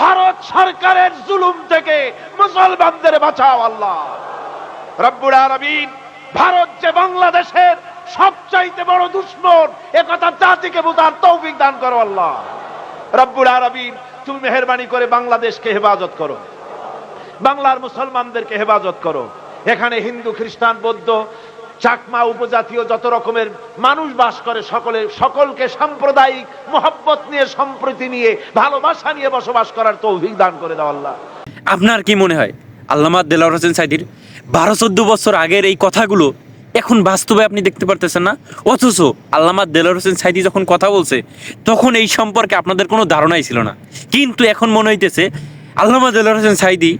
ভারত সরকারের জুলুম থেকে মুসলমানদের বাঁচাও আল্লাহ। ভারত যে বাংলাদেশের সবচাইতে বড় দুশ্মন একথা জাতিকে বোঝার তৌফিক দান করো আল্লাহ। রব্বুল আলামিন, তুমি মেহরবানি করে বাংলাদেশকে হেফাজত করো। বাংলার মুসলমানদেরকে হেফাজত করো। এখানে হিন্দু, খ্রিস্টান, বৌদ্ধ চাকমা উপজাতীয় যত রকমের মানুষ বাস করে, সকলে, সকলকে সাম্প্রদায়িক মহব্বত নিয়ে, সম্প্রীতি নিয়ে, ভালোবাসা নিয়ে বসবাস করার তৌফিক দান করে দাও আল্লাহ। আপনার কি মনে হয়? আল্লামা দেলাওয়ার হোসেন সাইদির বারো চোদ্দ বছর আগের এই কথাগুলো এখন বাস্তবে আপনি দেখতে পারতেছেন না? অথচ আল্লামা দেলাওয়ার হোসেন সাইদি যখন কথা বলছে, তখন এই সম্পর্কে আপনাদের কোনো ধারণাই ছিল না। কিন্তু এখন মনে হইতেছে, আল্লামা দেলাওয়ার হোসেন সাইদি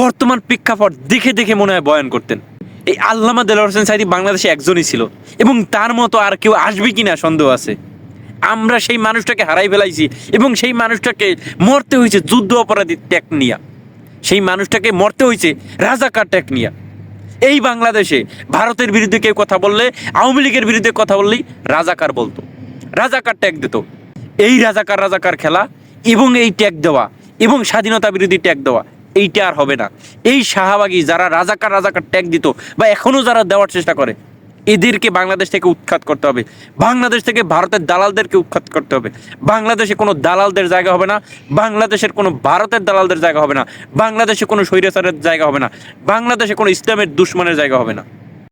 বর্তমান প্রেক্ষাপট দেখে দেখে মনে হয় বয়ান করতেন। এই আল্লামা দেলাওয়ার হোসেন সাইদি বাংলাদেশে একজনই ছিল। এবং তার মতো আর কেউ আসবে কিনা সন্দেহ আছে। আমরা সেই মানুষটাকে হারাই ফেলাইছি এবং সেই মানুষটাকে মরতে হয়েছে যুদ্ধ অপরাধী ট্যাগ নিয়া। সেই মানুষটাকে মরতে হয়েছে রাজাকার ট্যাগ নিয়া। এই বাংলাদেশে ভারতের বিরুদ্ধে কেউ কথা বললে, আওয়ামী লীগের বিরুদ্ধে কথা বললেই রাজাকার বলতো। রাজাকার ট্যাগ দিত। এই রাজাকার রাজাকার খেলা এবং এই ট্যাগ দেওয়া এবং স্বাধীনতা বিরোধী ট্যাগ দেওয়া এইটা আর হবে না। এই শাহবাগী যারা রাজাকার রাজাকার ট্যাগ দিত বা এখনও যারা দেওয়ার চেষ্টা করে, এদেরকে বাংলাদেশ থেকে উৎখাত করতে হবে। বাংলাদেশ থেকে ভারতের দালালদেরকে উৎখাত করতে হবে। বাংলাদেশে কোনো দালালদের জায়গা হবে না। বাংলাদেশের কোনো ভারতের দালালদের জায়গা হবে না। বাংলাদেশে কোনো স্বৈরাচারের জায়গা হবে না। বাংলাদেশে কোনো ইসলামের দুশ্মনের জায়গা হবে না।